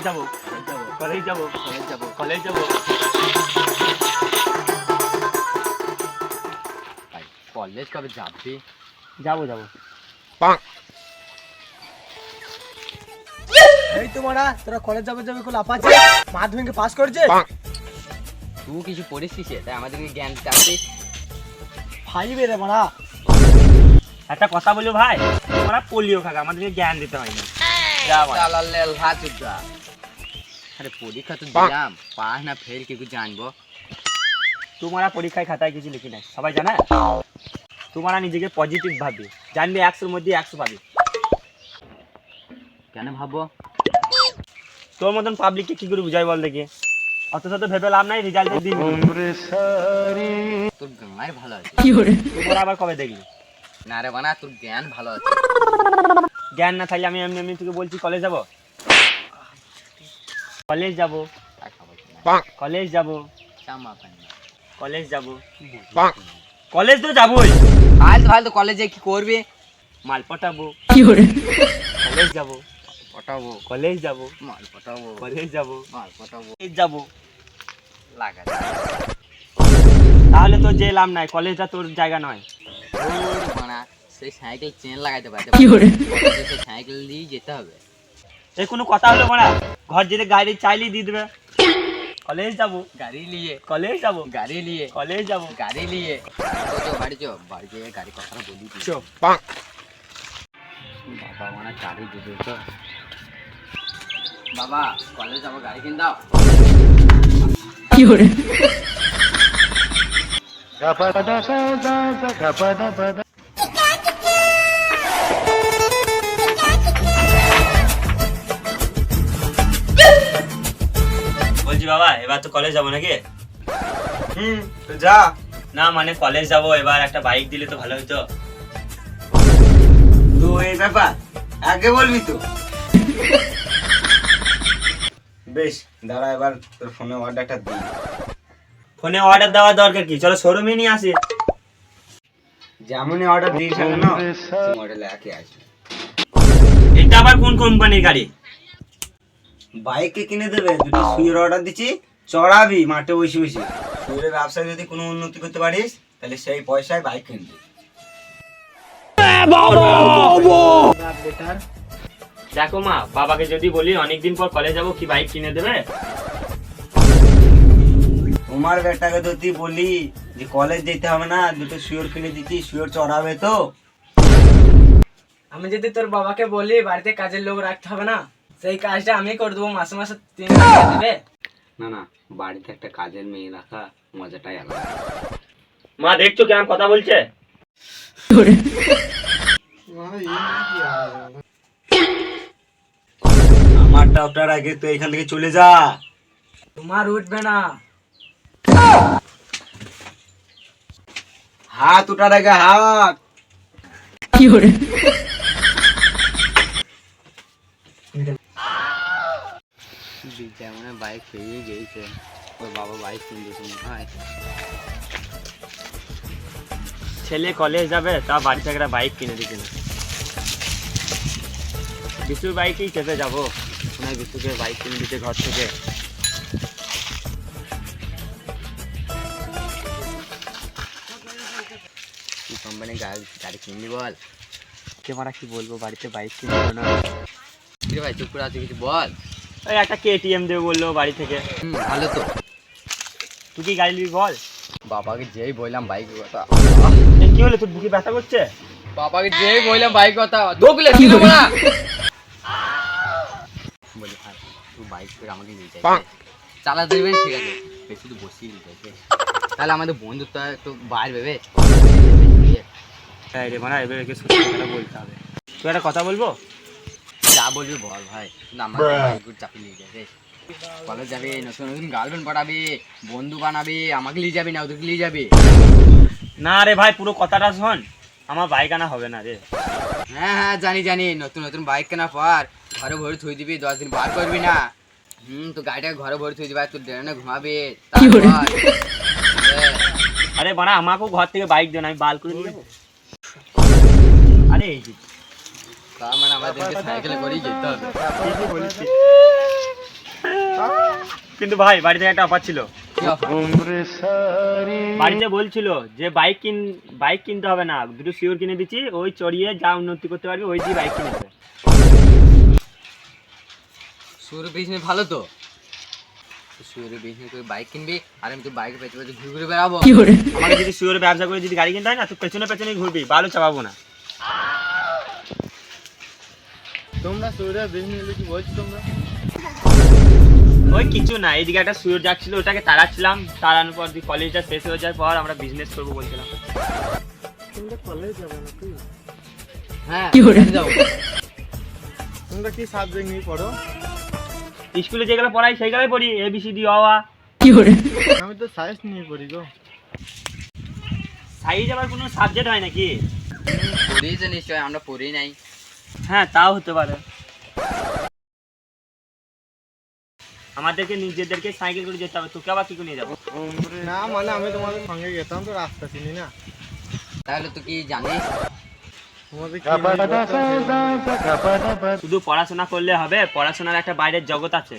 College যাব college যাব college যাব কলেজ যাব ভাই কলেজ কবে যাবি? যাব যাব। এই তো মারা তোরা কলেজ যাবে যাবে কোন আপাছে মাধ্যমিকে পাস করছে তুই কিছু পড়িস কিসে তাই আমাদেরকে জ্ঞান চাচ্ছিস ফাইভে রে মারা। একটা কথা বলব ভাই? তোমরা পোলিও খাগা আমাদেরকে জ্ঞান দিতে হয় না। যা ভাই। চালালে হাতুটা আরে পরীক্ষা তো দিলাম পাস না ফেল কি জানব? তোমরা পরীক্ষায় খাতায় কিছু লিখি নাই সবাই জানে? তোমরা নিজেকে পজিটিভ ভাববে জানবে একশোর মধ্যে একশো পাবে। কেন ভাববো তোর মতন পাবলিককে কি করে বুঝাই বল দেখি? অত শত ভেবে লাভ নাই রেজাল্টের দিন তোর গাঁয়ের ভালো আছে। তোমরা আবার কবে দেখলি? না রে বানা তোর জ্ঞান ভালো আছে। জ্ঞান না থাকলে আমি এমনি এমনি তোকে বলছি কলেজ যাব? কলেজ যাব। কলেজ যাব। কলেজ যাব। কলেজ তো যাবই। ফালতু ফালতু কলেজে কি করবে? মাল পটাবো। কি করে? কলেজ যাব। পটাবো। কলেজ যাব। মাল পটাবো। কলেজ যাব। মাল পটাবো। কলেজ যাব। লাগা। তাহলে তোর যে লাভ নাই কলেজটা তোর জায়গা নয়। সেই সাইকেল চেন লাগাইতে পারতে সেই সাইকেল দিয়ে যেতে হবে। এই কোনো কথা হলো না ঘর যেতে গাড়ি চাইলেই দিয়ে দেবে। কলেজ যাব। গাড়ি নিয়ে। কলেজ যাব। গাড়ি নিয়ে। কলেজ যাব। গাড়ি নিয়ে। তো তো বাড়ি চো বাড়ি যেয়ে গাড়ি কথাটা বলি। চো বাবা মানে গাড়ি দিবে তো। বাবা কলেজ যাব গাড়ি কিন দাও। বলছি কলেজ যাব নাকি? হুম যা। না মানে কলেজ যাব এবার একটা বাইক দিলে তো ভালো হতো তো এই ব্যাপার আগে বলবি তো। বেশ দাঁড়া এবার তোর ফোনে অর্ডারটা দিই। ফোনে অর্ডার দেওয়ার দরকার কি? চলো শোরুমে নিয়ে আসি। যেমনই অর্ডার দিস না কেন মডেল একই আসবে। এটা আবার কোন কোম্পানির গাড়ি? বাইকে কিনে দেবে দুটো সুইয়ের অর্ডার দিচ্ছি চড়াবি মাঠে বসে বসে। সুইয়ের ব্যবসায় যদি কোনো উন্নতি করতে পারিস তাহলে সেই পয়সায় বাইক কিনবি। দেখো মা বাবাকে যদি বলি অনেকদিন পর কলেজ যাব কি বাইক কিনে দেবে? তোমার বেটাকে যদি বলি যে কলেজ যেতে হবে না দুটো সুইয়র কিনে দিচ্ছি সুইয়র চড়াবে তো। আমি যদি তোর বাবাকে বলি বাড়িতে কাজের লোক রাখতে হবে না সেই কাজটা আমি করে দেবো মাসে মাসে তিন হাজার দেবে। না না বাড়িতে একটা কাজের মেয়ে রাখা মজাটাই আলাদা। মা দেখছ কেমন কথা বলছে? আমারটা ওটার আগে তো এখান থেকে চলে যা। তোমার উঠবে না। হাত ওটার আগে হাত। বিদ্যা মনে বাইক পেয়ে গেছে ওর বাবা বাইক কিনতে শুনে হয়। ছেলে কলেজ যাবে, তা বাড়ি থেকে একটা বাইক কিনে দিচ্ছে না। বিশুর বাইকেই চেপে যাব। ওনার বিশুকে বাইক কিনে দিতে ঘর থেকে। কি কোম্পানি গাড়ি গাড়ি কিনবি বল? কে মারা কি বলব, বাড়িতে বাইক কিনে দিলো না ভাই, চুপ করে আছে কিছু বল? ওই একটা কেটিএম দেবে বলল বাড়ি থেকে। ভালো তো। তুই কি গাড়ি নিবি বল? বাবাকে যেই বললাম বাইকের কথা। কি হলো তোর বুকে ব্যথা করছে? বাবাকে যেই বললাম বাইক কথা দোকলে কি না। বলি ভাই তুই বাইক করে আমাকে নিয়ে যাই চালাতে দেবেন ঠিক আছে। বেশি তো বসিয়ে। তাহলে আমাদের বন্ধুত্ব একটু বাড়বে বে। হ্যাঁ রে মারা এবার একে সত্যি কথা বলতে হবে। তুই একটা কথা বলব? যা বলবি বল ভাই। কিন্তু আমার চাপিয়ে নিয়ে যাবে কলেজ যাবে নতুন নতুন গার্লফ্রেন্ড পাঠাবি বন্ধু বানাবি আমাকে নিয়ে যাবি না ওদেরকে নিয়ে যাবি। না রে ভাই পুরো কথাটা শোন। আমার বাইক আনা হবে না রে। হ্যাঁ হ্যাঁ জানি জানি। নতুন নতুন বাইক কেনার পর ঘরে ভরে থুই দিবি দশ দিন বার করবি না। হুম তো গাড়িটা ঘরে ভরে থুই দিবি তুই ড্রেনে ঘুমাবি। আরে বানা আমাকেও ঘর থেকে বাইক দেন আমি বাল করে যাব। আরে এই তার মানে আমাদেরকে সাইকেলে করেই যেতে হবে। কিন্তু ভাই বাড়িতে একটা অফার ছিল। বাড়িতে বলছিল যে বাইক কিন বাইক কিনতে হবে না দুটো শিওর কিনে দিচ্ছি ওই চড়িয়ে যা উন্নতি করতে পারবি ওই দিয়ে বাইক কিনে দেবে। শুয়োরের বিজনেস ভালো তো? শুয়োরের বিজনেস করে বাইক কিনবি আর আমি তো বাইকে পেছনে ঘুরে ঘুরে বেড়াবো। আমাকে যদি শিওরের ব্যবসা করে যদি গাড়ি কিনতে হয় না তো পেছনে পেছনে ঘুরবি ভালো চাপাবো না। তোমরা সুরে বিজনেস কি বলছো তোমরা? ওই কিছু না এইদিকে একটা সুয়োর যাচ্ছিল ওটাকে তাড়াচ্ছিলাম তাড়ানোর পর দিয়ে কলেজটা শেষ হয়ে যাওয়ার পর আমরা বিজনেস করব বলছিলাম। তোমরা কলেজ যাবে হ্যাঁ তোমরা কি সাবজেক্ট নিয়ে পড়ো? স্কুলে যেগুলো পড়াই সেইগুলোই পড়ি এবিসিডি অওয়া আমি তো সায়েন্স নিয়ে পড়ি গো। সাইজ আবার কোনো সাবজেক্ট হয় নাকি? পড়িয়েছে নিশ্চয় আমরা পড়ি নাই। হ্যাঁ তাও হতে পারে। আমাদেরকে নিজেদেরকে সাইকেল করে যেতে হবে তোকে আবার কি করে নিয়ে যাব? না মানে আমি তোমাদের সঙ্গে যেতাম তো রাস্তা চিনি না। তাহলে তুই কি জানিস? শুধু পড়াশোনা করলে হবে পড়াশোনার একটা বাইরের জগৎ আছে।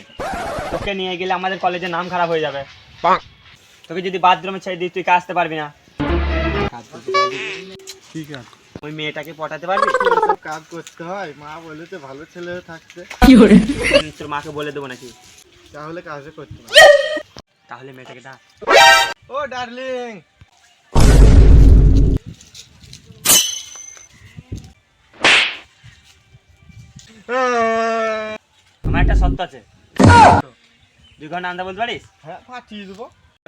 তোকে নিয়ে গেলে আমাদের কলেজের নাম খারাপ হয়ে যাবে। তোকে যদি বাথরুমে ছেড়ে দিই তুই আসতে পারবি না। ঠিক আছে। ওই মেয়েটাকে পটাতে পারবি? কাজ করতে হয়। মা বলে তো ভালো ছেলে থাকতে। তোর মাকে বলে দেবো নাকি? তাহলে কাজে করতে না তাহলে মেয়েটাকে ডাক ও ডার্লিং! আমার একটা সত্য আছে। দুই ঘণ্টা আন্দা বলতে পারিস? হ্যাঁ পাঠিয়ে দেবো।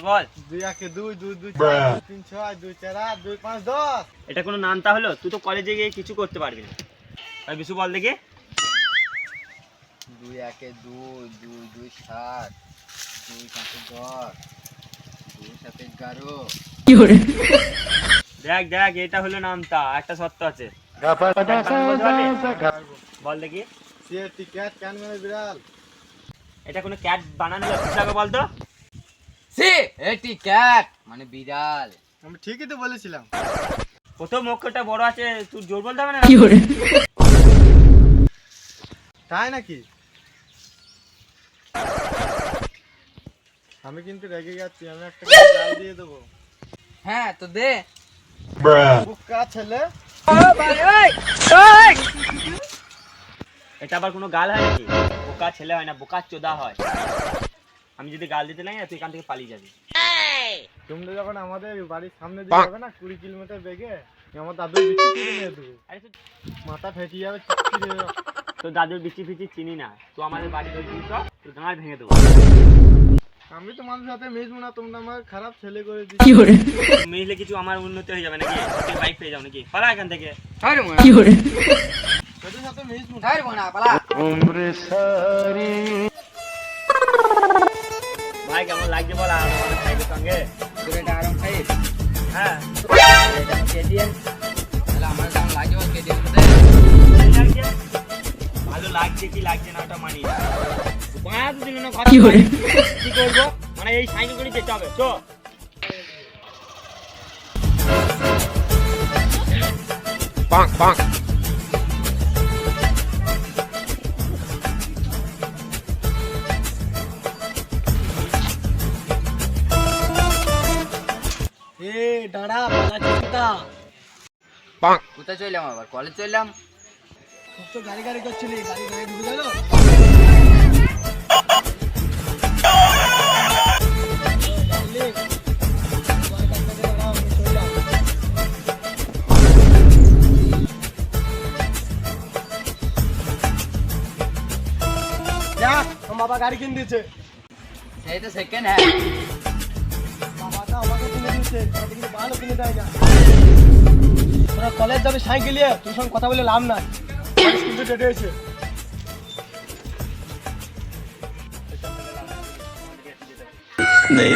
বল। দুই একে দুই দুই দুই চার তিন ছয় দুই চার আট দুই পাঁচ দশ। এটা কোনো নাম তাহলে তুই তো কলেজে গিয়ে কিছু করতে পারবি না। আর বিশু বল দেখি। দুই একে দুই দুই দুই সাত দুই পাঁচে দশ দুই সাতে এগারো। দেখ দেখ এটা হলো নামটা একটা সত্য আছে? বল দেখি। সে টিকেট কেন মানে বিড়াল। এটা কোনো ক্যাট বানানো বলতো? সি এটি ক্যাট মানে বিড়াল। আমি ঠিকই তো বলেছিলাম। প্রথম অক্ষরটা বড় আছে তুই জোর বলতে হবে না? তাই নাকি? আমি কিন্তু রেগে যাচ্ছি আমি একটা গাল দিয়ে দেবো। হ্যাঁ তো দে। বুকা ছেলে। এটা আবার কোনো গাল হয় নাকি? বোকা ছেলে হয় না বোকা চোদা হয়। আমি যদি গাল দিতে নাই তুই এখান থেকে পালিয়ে যাবি। তোমরা যখন আমাদের বাড়ির সামনে দিয়ে যাবে না কুড়ি কিলোমিটার বেগে আমার দাদুর বিচি কিনে নিয়ে দেবো। মাথা ফেটে যাবে যাবে। দাদুর বিচি ফিচি চিনি না। তুই আমাদের বাড়ি ধরে দিস তোর গাঁড় ভেঙে দেবো। আমি তোমাদের সাথে মিশবো না তোমরা আমার খারাপ ছেলে করে দিচ্ছি। মিলে কিছু আমার উন্নতি হয়ে যাবে নাকি? তুই বাইক পেয়ে যাও নাকি? পালা এখান থেকে। মোনা তোদের সাথে মিশবো না পালা। ভাই কেমন লাগছে বল? আর আমাদের সঙ্গে। তোর এটা আরাম ফাইভ হ্যাঁ। তাহলে আমার বল লাগছে ভালো লাগছে কি লাগছে না ওটা মানি বাঁ দিল না কথা। কি করব? মানে এই সাইকেল করে যেতে হবে চো। কোথায় চললাম আবার কলেজ চললাম তো গাড়ি গাড়ি করছিলি গাড়ি গাড়ি ঢুকে গেল বাবা গাড়ি কিনে দিয়েছে সেই তো সেকেন্ড হ্যান্ড বাবাটা আমাকে কিনে দিয়েছে আমাকে কিন্তু ভালো কিনে দেয় না তোরা কলেজ যাবি নিয়ে তোর সঙ্গে কথা বলে লাভ নাই। কিন্তু ডেটে হয়েছে नहीं